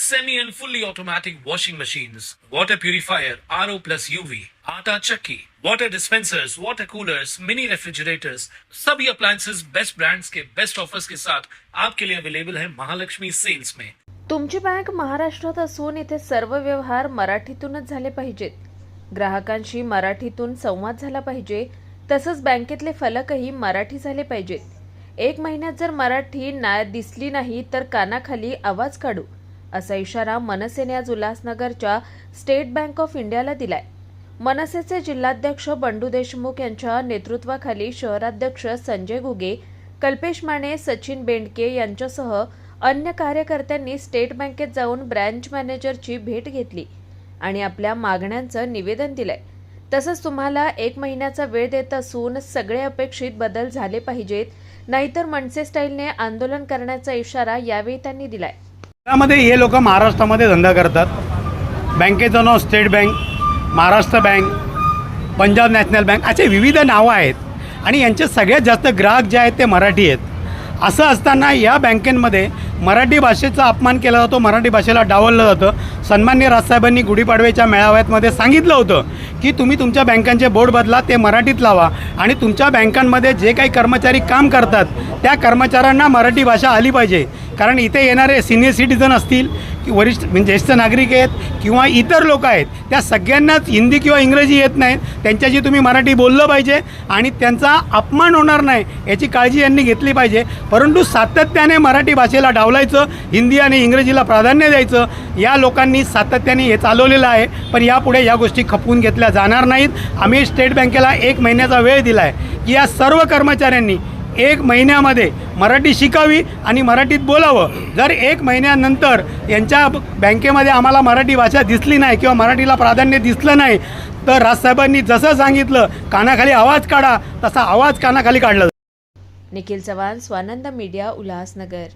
televisions, semi and fully automatic washing machines, water purifier, RO plus UV, आटा चक्की, water dispensers, water coolers, mini refrigerators, सभी appliances best brands के best offers के साथ आपके लिए अवेलेबल है महालक्ष्मी सेल्स में। तुमची बँक महाराष्ट्रात असून इथे सर्व व्यवहार मराठीतूनच झाले पाहिजेत. ग्राहकांशी मराठीतून संवाद झाला पाहिजे तसंच बँकेतले फलकही मराठी झाले पाहिजेत. एक महिन्यात जर मराठी ना दिसली नाही तर कानाखाली आवाज काढू. असा इशारा मनसेने आज उल्हासनगरच्या स्टेट बँक ऑफ इंडियाला दिलाय. मनसेचे जिल्हाध्यक्ष बंडू देशमुख यांच्या नेतृत्वाखाली शहराध्यक्ष संजय घुगे कल्पेश माने सचिन बेंडके यांच्यासह अन्य कार्यकर्त्यांनी स्टेट बँकेत जाऊन ब्रँच मॅनेजरची भेट घेतली आणि आपल्या मागण्यांचं निवेदन दिलंय. तसंच तुम्हाला एक महिन्याचा वेळ देत असून सगळे अपेक्षित बदल झाले पाहिजेत नाहीतर मनसे स्टाईलने आंदोलन करण्याचा इशारा यावेळी त्यांनी दिलाय. त्यामध्ये हे लोक महाराष्ट्रामध्ये धंदा करतात. बँकेचं नाव state bank Maharashtra bank Punjab national bank असे विविध नावं आहेत. आणि यांचे सगळ्यात जास्त ग्राहक जे आहेत ते मराठी आहेत. असं असताना या बँकेमध्ये मराठी भाषेचा अपमान केला जातो मराठी भाषेला डावललं जातं. सन्मान्य राजसाहेबांनी गुढीपाडव्याच्या मेळाव्यातमध्ये सांगितलं होतं की तुम्ही तुमच्या बँकांचे बोर्ड बदला ते मराठीत लावा. आणि तुमच्या बँकांमध्ये जे काही कर्मचारी काम करतात त्या कर्मचाऱ्यांना मराठी भाषा आली पाहिजे. कारण इथे येणारे सिनियर सिटीजन असतील की वरिष्ठ म्हणजे ज्येष्ठ नागरिक आहेत किंवा इतर लोक आहेत त्या सगळ्यांनाच हिंदी किंवा इंग्रजी येत नाहीत. त्यांच्याशी तुम्ही मराठी बोललं पाहिजे आणि त्यांचा अपमान होणार नाही याची काळजी यांनी घेतली पाहिजे. परंतु सातत्याने मराठी भाषेला डावलायचं हिंदी आणि इंग्रजीला प्राधान्य द्यायचं या लोकांनी सातत्याने हे चालवलेलं आहे. पण यापुढे या गोष्टी खपवून घेतल्या जाणार नाहीत. आम्ही स्टेट बँकेला एक महिन्याचा वेळ दिला आहे की या सर्व कर्मचाऱ्यांनी एक महिन्यामध्ये मराठी शिकावी आणि मराठीत बोलावं. जर एक महिन्यानंतर यांच्या बँकेमध्ये आम्हाला मराठी भाषा दिसली नाही किंवा मराठीला प्राधान्य दिसलं नाही तर राजसाहेबांनी जसं सांगितलं कानाखाली आवाज काढा तसा आवाज कानाखाली काढला जाईल. Nikhil Chavan Swanand media Ulhasnagar.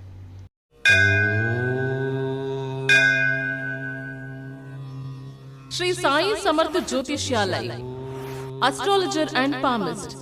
Shri Sai Samarth ज्योतिष्यालय astrologer and palmist